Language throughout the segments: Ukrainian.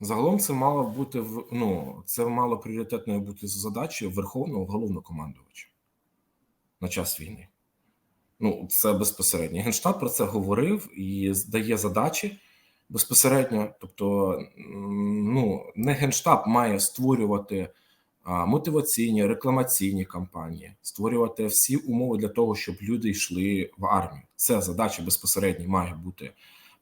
Загалом це мало бути в ну, це мало пріоритетною бути задачею Верховного головнокомандувача на час війни. Ну, це безпосередньо. Генштаб про це говорив і дає задачі безпосередньо. Тобто, ну, не Генштаб має створювати а, мотиваційні, рекламаційні кампанії, створювати всі умови для того, щоб люди йшли в армію. Це задача безпосередньо має бути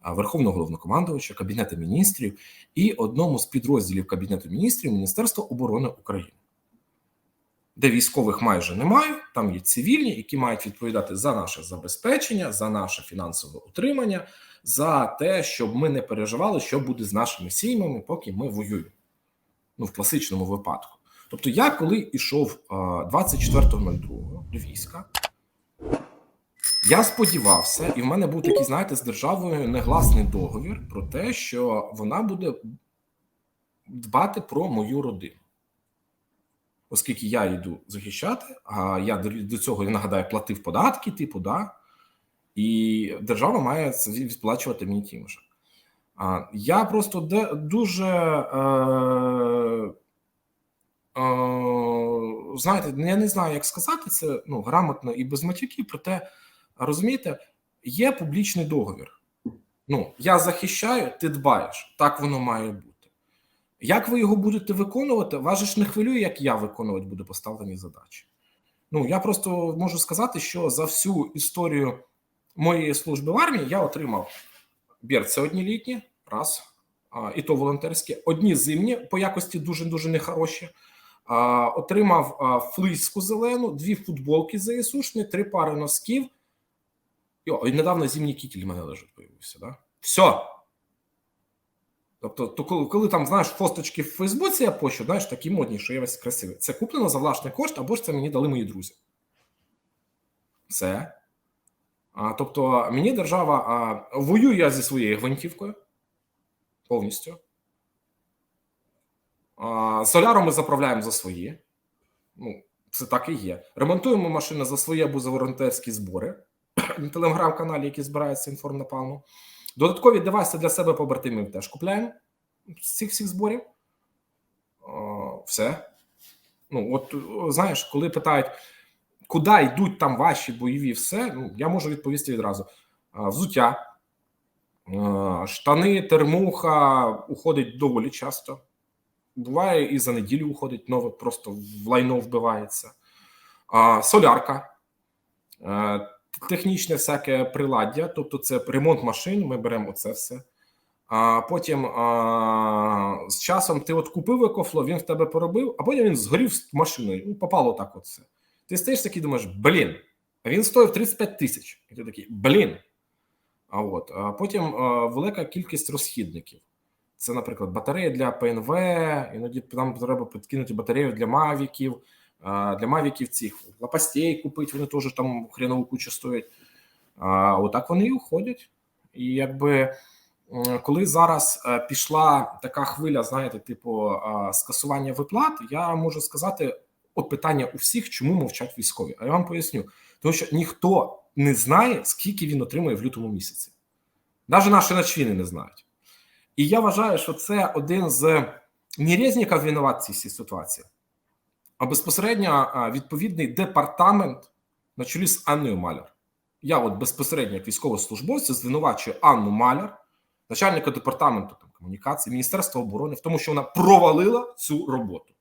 Верховного головнокомандувача, Кабінету міністрів і одному з підрозділів Кабінету міністрів Міністерства оборони України, де військових майже немає. Там є цивільні, які мають відповідати за наше забезпечення, за наше фінансове утримання, за те, щоб ми не переживали, що буде з нашими сім'ями, поки ми воюємо. Ну, в класичному випадку. Тобто, я коли йшов а, 24.02 до війська, я сподівався, і в мене був такий, знаєте, з державою негласний договір про те, що вона буде дбати про мою родину. Оскільки я йду захищати, а я до- цього, я нагадаю, платив податки, типу, да, і держава має це відплачувати мені тим же. А, я просто де, дуже. Е, е, знаєте, я не знаю, як сказати це ну, грамотно і без матюків, проте розумієте, є публічний договір. Ну, я захищаю, ти дбаєш. Так воно має бути. Як ви його будете виконувати? Вас ж не хвилює, як я виконувати буду поставлені задачі. Ну, я просто можу сказати, що за всю історію моєї служби в армії я отримав берці одні літні, раз, а, і то волонтерські, одні зимні по якості дуже дуже нехороші. А, отримав а, флиску зелену, дві футболки ЗСУшні, три пари носків. І, о, і недавно зимній кітель в мене лежить, появився. Да? Все. Тобто, то коли, коли там знаєш фосточки в Фейсбуці, я пощу, знаєш, такі модні, що я весь красивий. Це куплено за власний кошт, або ж це мені дали мої друзі. Все. А, тобто, мені держава а, воюю я зі своєю гвинтівкою повністю. А, соляру ми заправляємо за свої. Ну, це так і є. Ремонтуємо машини за свої або за волонтерські збори телеграм-каналі, які збираються інформнапалну. Додаткові девайси для себе побратимів теж купляємо з цих всіх зборів. О, все. Ну, от знаєш, коли питають, куди йдуть там ваші бойові, все, ну, я можу відповісти відразу: взуття, штани, термуха уходить доволі часто. Буває і за неділю уходить, нове просто в лайно вбивається. Солярка. Технічне всяке приладдя, тобто це ремонт машин, ми беремо оце все. А потім а, з часом ти от купив екофло, він в тебе поробив, а потім він згорів з машиною. Ну, попало так. Все. Ти стоїш такий, думаєш, блін, а він стоїв 35 тисяч. І ти такий, блін. А от а потім а, велика кількість розхідників. Це, наприклад, батарея для ПНВ, іноді нам треба підкинути батарею для мавіків. Для мавіків цих лопастей купити, вони теж там хренову кучу стоять. А отак вони і уходять. І якби коли зараз е, пішла така хвиля, знаєте, типу скасування виплат, я можу сказати: от питання у всіх, чому мовчать військові. А я вам поясню, тому що ніхто не знає, скільки він отримує в лютому місяці. Навіть наші начвіни не знають. І я вважаю, що це один з нерезників винуват цій ситуації а безпосередньо відповідний департамент на чолі з Анною Маляр. Я, от безпосередньо, як військовослужбовця, звинувачую Анну Маляр, начальника департаменту там, комунікації, Міністерства оборони, в тому, що вона провалила цю роботу.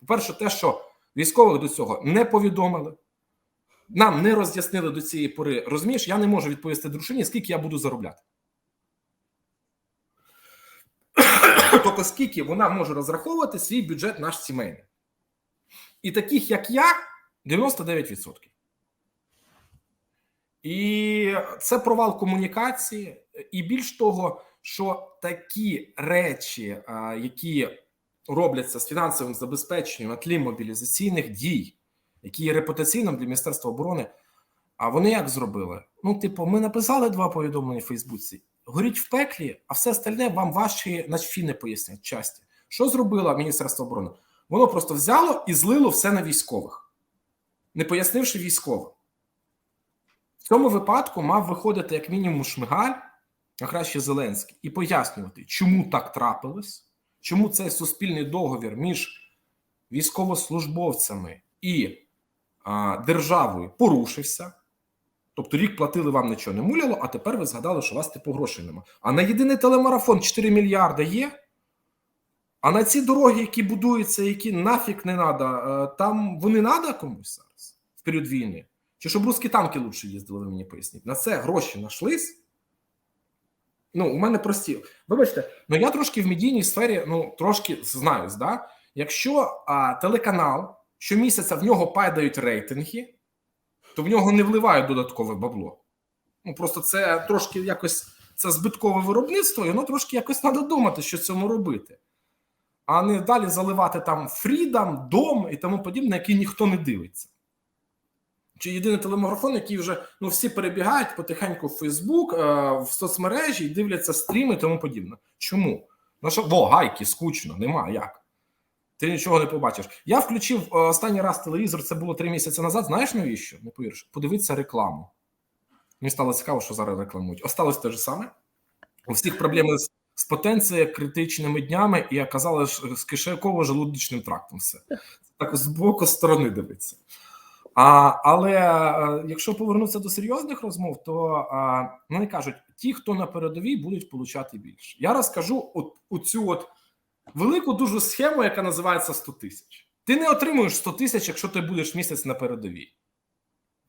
По-перше, те, що військових до цього не повідомили, нам не роз'яснили до цієї пори. Розумієш, я не можу відповісти дружині, скільки я буду заробляти. Тобто, скільки вона може розраховувати свій бюджет наш сімейний. І таких, як я, 99%. І це провал комунікації, і більш того, що такі речі, які робляться з фінансовим забезпеченням на тлі мобілізаційних дій, які є репутаційним для Міністерства оборони, а вони як зробили? Ну, типу, ми написали два повідомлення в Фейсбуці, горіть в пеклі, а все остальне вам ваші начфіни пояснять часті. Що зробило Міністерство оборони? Воно просто взяло і злило все на військових, не пояснивши військовим. В цьому випадку мав виходити як мінімум Шмигаль, а краще Зеленський, і пояснювати, чому так трапилось, чому цей суспільний договір між військовослужбовцями і а, державою порушився. Тобто рік платили вам нічого не муляло, а тепер ви згадали, що у вас типу грошей нема. А на єдиний телемарафон 4 мільярди є. А на ці дороги, які будуються, які нафіг не треба, там вони треба комусь зараз в період війни? Чи щоб русські танки лучше їздили, мені поясніть? На це гроші нашлись? Ну, у мене прості. Вибачте, ну я трошки в медійній сфері, ну, трошки знаюсь, да? Якщо а, телеканал щомісяця в нього падають рейтинги, то в нього не вливають додаткове бабло. Ну, просто це трошки якось це збиткове виробництво, і воно трошки якось треба думати, що цьому робити. А не далі заливати там Фрідам, Дом і тому подібне, який ніхто не дивиться. Чи єдиний телемарафон, який вже ну, всі перебігають потихеньку в Фейсбук, в соцмережі і дивляться стріми і тому подібне. Чому? Ну що, во, гайки, скучно, нема як. Ти нічого не побачиш. Я включив е, останній раз телевізор, це було три місяці назад. Знаєш навіщо? Не повіриш? Подивитися рекламу. Мені стало цікаво, що зараз рекламують. Осталось те ж саме. У всіх проблеми з, з потенцією, критичними днями, і оказалось з кишеково-желудочним трактом. Все так з боку сторони дивиться. А, Але а, якщо повернутися до серйозних розмов, то а, вони кажуть: ті, хто на передовій, будуть получати більше. Я розкажу от, оцю от велику дуже схему, яка називається 100 тисяч. Ти не отримуєш 100 тисяч, якщо ти будеш місяць на передовій.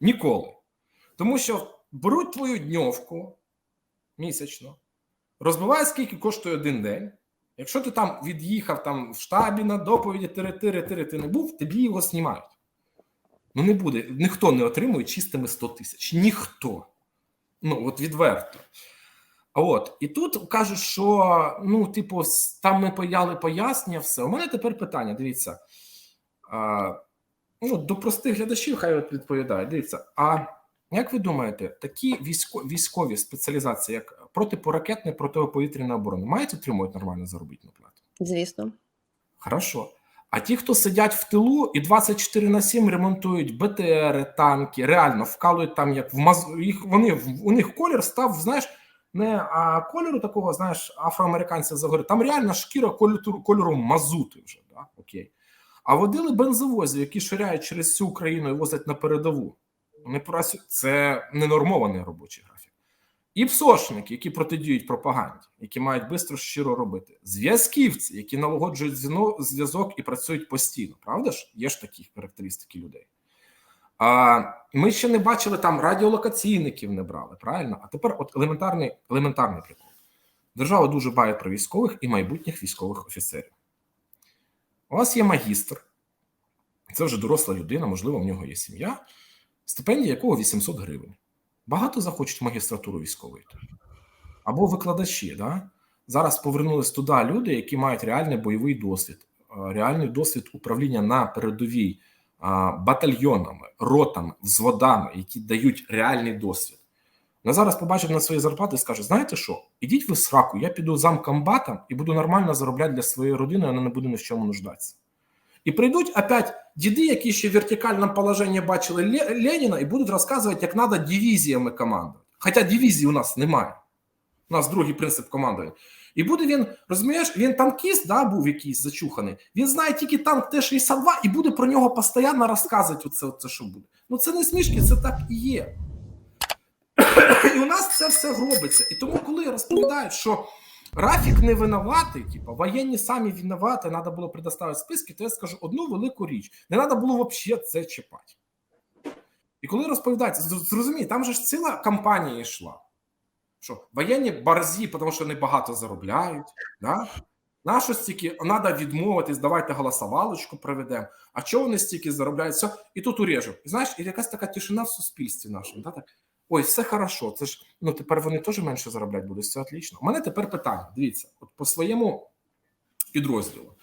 Ніколи. Тому що беруть твою дньовку місячно, розбивають, скільки коштує один день. Якщо ти там від'їхав там в штабі на доповіді, тири-тири-тири, ти не був, тобі його знімають. Ну, не буде, ніхто не отримує чистими 100 тисяч. Ніхто. Ну, от відверто. А от, і тут кажуть, що ну, типу, там ми пояли пояснення, все. У мене тепер питання: дивіться. А, ну, До простих глядачів, хай от відповідають. Дивіться, а як ви думаєте, такі військові, військові спеціалізації, як протипоракетна, протиповітряна оборона, мають отримувати нормальну заробітну плату? Звісно. Хорошо. А ті, хто сидять в тилу і 24 на 7 ремонтують БТРи, танки, реально вкалують там, як в маз... їх вони у них колір став, знаєш, не а кольору такого, знаєш, афроамериканця загори. Там реально шкіра кольору, кольору мазути вже, да? окей. А водили бензовозів, які ширяють через всю Україну і возять на передову. Вони працюють. Це ненормований робочий графік. І псошники, які протидіють пропаганді, які мають швидко щиро робити, зв'язківці, які налагоджують зв'язок і працюють постійно. Правда ж? Є ж такі характеристики людей. А ми ще не бачили там радіолокаційників, не брали, правильно? А тепер от елементарний елементарний прикол. Держава дуже бає про військових і майбутніх військових офіцерів. У вас є магістр, це вже доросла людина, можливо, в нього є сім'я, стипендія якого 800 гривень. Багато захочуть магістратуру військової або викладачі. Да? Зараз повернулись туди люди, які мають реальний бойовий досвід, реальний досвід управління на передовій батальйонами, ротами, взводами, які дають реальний досвід. На зараз побачив на свої зарплати і скаже: знаєте що? Ідіть ви сраку, я піду замкомбатом і буду нормально заробляти для своєї родини, вона не буде ні в чому нуждатися. І прийдуть опять діди, які ще в вертикальному положенні бачили Леніна, і будуть розказувати, як треба дивізіями командувати. Хоча дивізії у нас немає. У нас другий принцип командування. І буде він, розумієш, він танкіст, да, був якийсь зачуханий. Він знає тільки танк Т-62 і буде про нього постійно розказувати, оце, оце, що буде. Ну це не смішки, це так і є. І у нас це все робиться. І тому, коли розповідають, що Рафік не винуватий, типу, воєнні самі винуваті, треба було предоставити списки, то я скажу одну велику річ: не треба було взагалі це чіпати. І коли розповідають, зрозумій, там же ж ціла кампанія йшла. Що воєнні борзі, тому що вони багато заробляють. Да? Нащо стільки треба відмовитись, давайте голосовалочку проведемо. А чого вони стільки заробляють? Все, і тут урежу. І знаєш, і якась така тишина в суспільстві нашому. Да? Так? Ой, все хорошо. Це ж ну тепер вони теж менше заробляти будуть. Все отлично. У мене тепер питання. Дивіться, от по своєму підрозділу.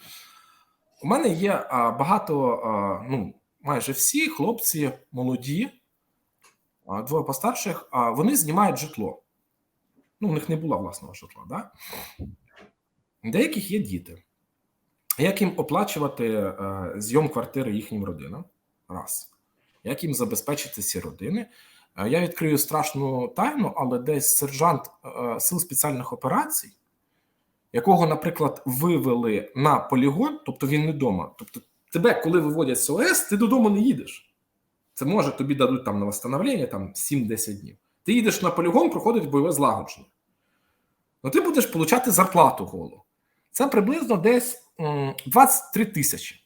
У мене є а, багато, а, ну майже всі хлопці молоді, а, двоє постарших, а вони знімають житло. Ну, у них не було власного житла. Да? Деяких є діти. Як їм оплачувати е, зйом квартири їхнім родинам? Раз. Як їм забезпечити ці родини? Е, я відкрию страшну тайну, але десь сержант е, сил спеціальних операцій якого, наприклад, вивели на полігон, тобто він не вдома. Тобто, тебе, коли виводять з ОС, ти додому не їдеш. Це може тобі дадуть там на восстановлення там 7-10 днів. Ти їдеш на полігон, проходить бойове злагодження. Ну, ти будеш отримати зарплату голу. Це приблизно десь 23 тисячі.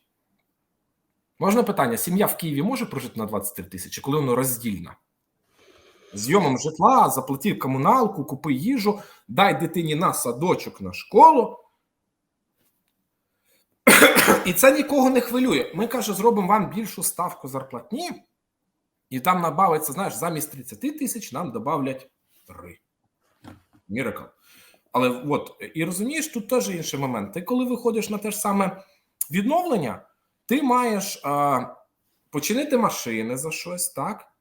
Можна питання: сім'я в Києві може прожити на 23 тисячі, коли воно роздільне? Зйомом житла, заплати комуналку, купи їжу, дай дитині на садочок на школу. І це нікого не хвилює. Ми каже, зробимо вам більшу ставку зарплатні, і там набавиться, знаєш, замість 30 тисяч нам додавлять 3. Міракл. Але от, і розумієш, тут теж інший момент. Ти, коли виходиш на те ж саме відновлення, ти маєш а, починити машини за щось, так?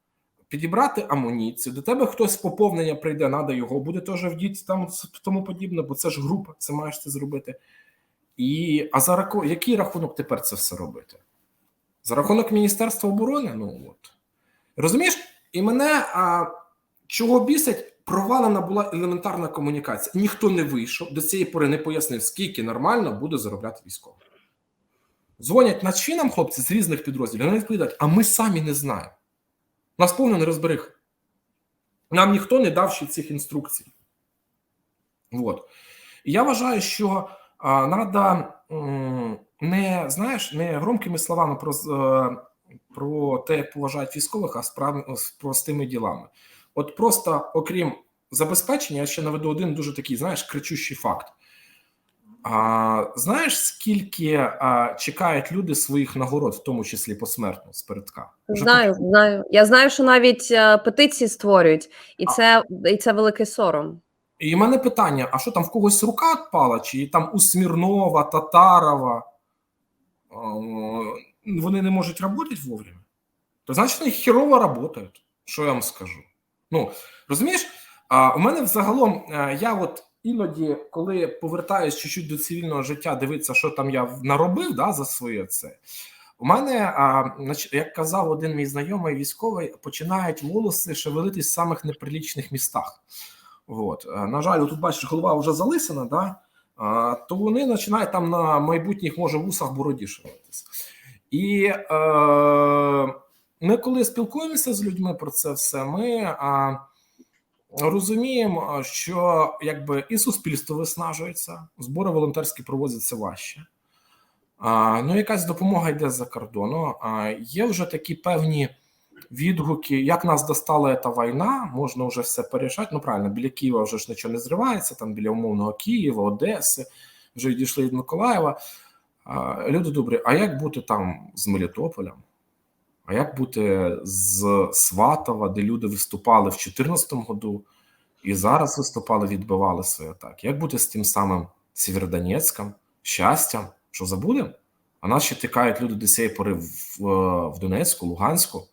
Підібрати амуніцію, до тебе хтось з поповнення прийде, треба його, буде теж вдіти там тому подібне, бо це ж група, це маєш це зробити. І, А за раку, який рахунок тепер це все робити? За рахунок Міністерства оборони? Ну от. Розумієш, і мене а, чого бісить, провалена була елементарна комунікація. Ніхто не вийшов, до цієї пори не пояснив, скільки нормально буде заробляти військовий. Дзвонять над чином хлопці з різних підрозділів, вони відповідають, а ми самі не знаємо. Нас повна нерозбериха. Нам ніхто не дав ще цих інструкцій. От. І я вважаю, що треба не знаєш, не громкими словами про про те, як поважають військових, а справ, з простими ділами. От просто, окрім забезпечення, я ще наведу один дуже такий, знаєш, кричущий факт. А, Знаєш, скільки а, чекають люди своїх нагород, в тому числі посмертно з передка? Знаю, Вже... знаю. Я знаю, що навіть а, петиції створюють, і це і це великий сором. І в мене питання: а що там в когось рука відпала? Чи там у Смірнова, Татарова? А, вони не можуть працювати вовремя? То значить, вони херово працюють. Що я вам скажу? Ну розумієш, а у мене взагалом я от іноді, коли повертаюсь чуть-чуть до цивільного життя, дивитися, що там я наробив да, за своє це. У мене, а, як казав один мій знайомий військовий, починають волоси шевелитись в самих неприлічних містах. От. На жаль, тут бачиш, голова вже залисана, да? а, то вони починають там на майбутніх, може, вусах бороді шевелитись. І е, ми, коли спілкуємося з людьми про це все, ми. А, розуміємо, що якби і суспільство виснажується, збори волонтерські проводяться важче. А, Ну, якась допомога йде з-за кордону. А є вже такі певні відгуки, як нас достала ця війна, можна вже все порішати. Ну, правильно, біля Києва вже ж нічого не зривається, там біля умовного Києва, Одеси, вже відійшли від Миколаєва. А, Люди добрі, а як бути там з Мелітополем? А як бути з Сватова, де люди виступали в 2014 году і зараз виступали, відбивали свої атаки? Як бути з тим самим Сєвєродонецьком, щастям? Що забудемо? А нас ще тікають люди до цієї пори в, в Донецьку, Луганську,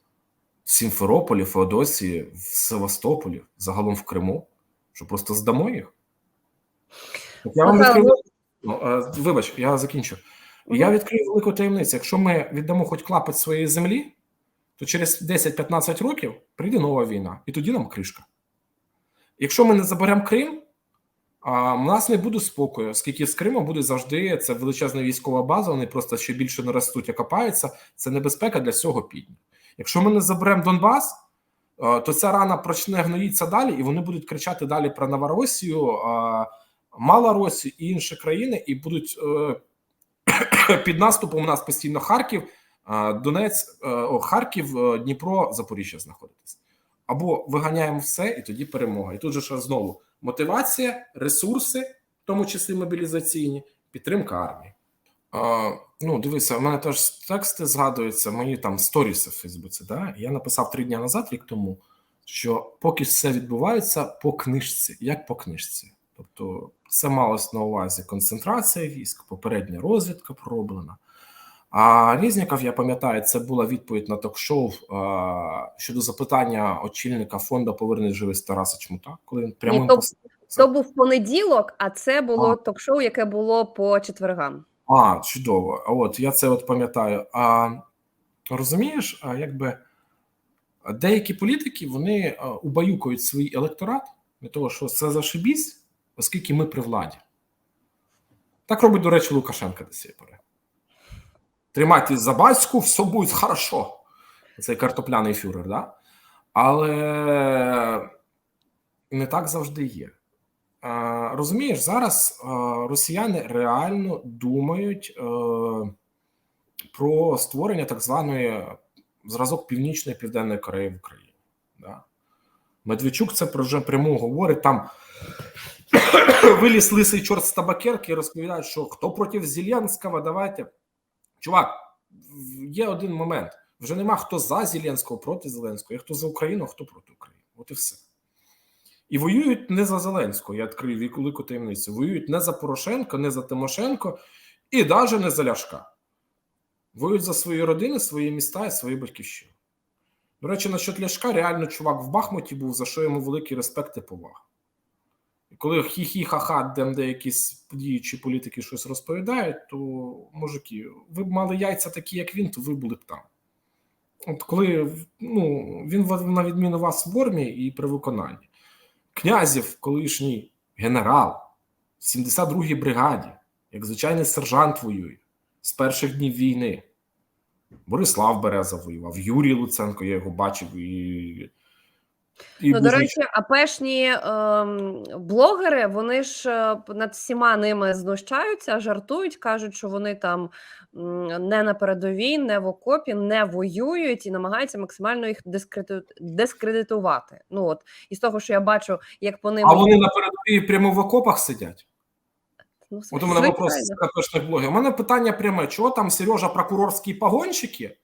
в Сімферополі, Феодосії, в Севастополі, загалом в Криму, що просто здамо їх. Я вам відкрив... ну, Вибач, я закінчу. Я відкрию велику таємницю. Якщо ми віддамо хоч клапоть своєї землі, то через 10-15 років прийде нова війна, і тоді нам кришка. Якщо ми не заберемо Крим, а у нас не буде спокою, оскільки з Кримом буде завжди це величезна військова база, вони просто ще більше не ростуть, а копаються. Це небезпека для всього півдня. Якщо ми не заберемо Донбас, то ця рана почне гноїться далі, і вони будуть кричати далі про Новоросію, Малоросію і інші країни, і будуть е, під наступом у нас постійно Харків. Донець, о, Харків, е, Дніпро, Запоріжжя знаходитись. Або виганяємо все, і тоді перемога. І тут же ж знову мотивація, ресурси, в тому числі мобілізаційні, підтримка армії. А, Ну, дивися, у мене теж тексти згадуються, мої там сторіси в Фейсбуці. Да? Я написав три дні назад, рік тому, що поки все відбувається по книжці, як по книжці. Тобто, це малось на увазі концентрація військ, попередня розвідка пророблена. А Різніков, я пам'ятаю, це була відповідь на ток-шоу щодо запитання очільника фонду повернення живих Тараса Чмута, коли він прямим то, то був понеділок, а це було ток-шоу, яке було по четвергам. А, чудово. От я це от пам'ятаю. А розумієш, а якби деякі політики вони убаюкують свій електорат для того, що це зашибісь, оскільки ми при владі. Так робить, до речі, Лукашенка до цієї пори. Тримайтесь за батьку, все буде хорошо. Цей картопляний фюрер, да? Але не так завжди є. Е, розумієш, зараз е, росіяни реально думають е, про створення так званої зразок Північної Південної Кореї в Україні. Да? Медведчук це вже прямо говорить. Там виліз лисий чорт з табакерки і розповідають, що хто проти Зеленського, давайте. Чувак, є один момент. Вже нема хто за Зеленського, проти Зеленського, є хто за Україну, а хто проти України. От і все. І воюють не за Зеленського, я відкрию віку- велику таємницю. Воюють не за Порошенко, не за Тимошенко і навіть не за Ляшка. Воюють за свої родини, свої міста і свої батьківщини. До речі, насчет Ляшка, реально чувак в Бахмуті був, за що йому великий респект і повага. Коли хі-хі-ха-ха, де, де якісь діючі політики щось розповідають, то мужики, ви б мали яйця такі, як він, то ви були б там. От коли ну, він на відміну вас в формі і при виконанні. Князів, колишній генерал в 72-й бригаді, як звичайний сержант воює з перших днів війни. Борислав Береза воював, Юрій Луценко, я його бачив і. І Ну, до речі, апешні ем, блогери вони ж е, над всіма ними знущаються, жартують, кажуть, що вони там не на передовій, не в окопі, не воюють і намагаються максимально їх дискредиту- дискредитувати. Ну от із того, що я бачу, як по ним А вони на передовій прямо в окопах сидять. ну, От у мене вопрос з. КПшних блогів. У мене питання пряме: чого там Сережа прокурорські погонщики,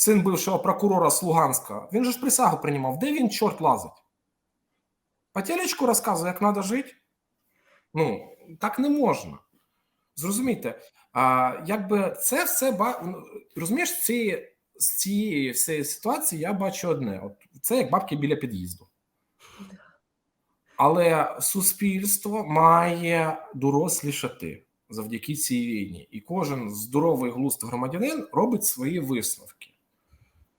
син бившого прокурора з Луганська, він же ж присягу приймав. Де він, чорт лазить? По телечку розказує, як треба жити. Ну, так не можна. Зрозумійте, а, якби це все ба... розумієш, цієї, з цієї всієї ситуації я бачу одне: От це як бабки біля під'їзду. Але суспільство має дорослішати завдяки цій війні, і кожен здоровий глузд громадянин робить свої висновки,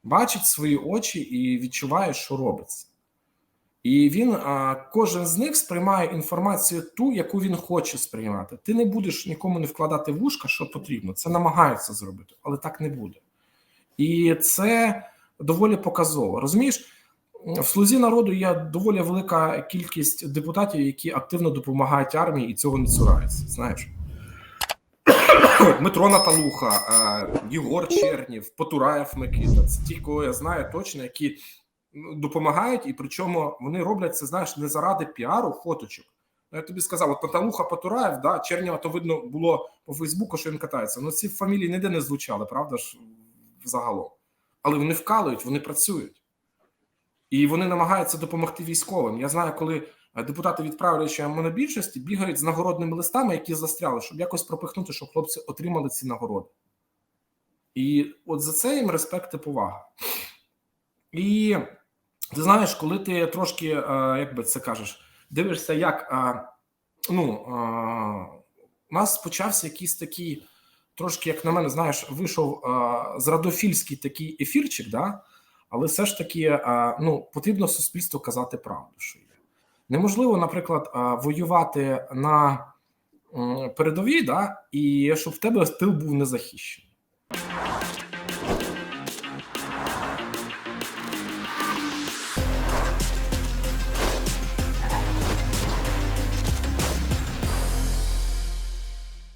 бачить свої очі і відчуває, що робиться. І він кожен з них сприймає інформацію ту, яку він хоче сприймати. Ти не будеш нікому не вкладати в ушка, що потрібно. Це намагаються зробити, але так не буде. І це доволі показово. Розумієш, в слузі народу є доволі велика кількість депутатів, які активно допомагають армії і цього не цураються. Знаєш, Дмитро Наталуха, е, Єгор Чернів, Потураєв Микита. Це ті, кого я знаю точно, які ну, допомагають, і причому вони роблять це, знаєш, не заради піару, фоточок. Ну, Я тобі сказав, от Наталуха Потураєв, да, Чернєва, то видно було по Фейсбуку, що він катається. Ну ці фамілії ніде не звучали, правда ж, загалом. Але вони вкалують, вони працюють. І вони намагаються допомогти військовим. Я знаю, коли депутати від правлячої монобільшості бігають з нагородними листами, які застряли, щоб якось пропихнути, щоб хлопці отримали ці нагороди. І от за це їм респект і повага. І ти знаєш, коли ти трошки, е, як би це кажеш, дивишся, як е, ну, е, у нас почався якийсь такий, трошки, як на мене, знаєш, вийшов зрадофільський такий ефірчик, да? але все ж таки ну, потрібно суспільству казати правду, що. Неможливо, наприклад, воювати на передовій, да, і щоб в тебе тил був незахищений.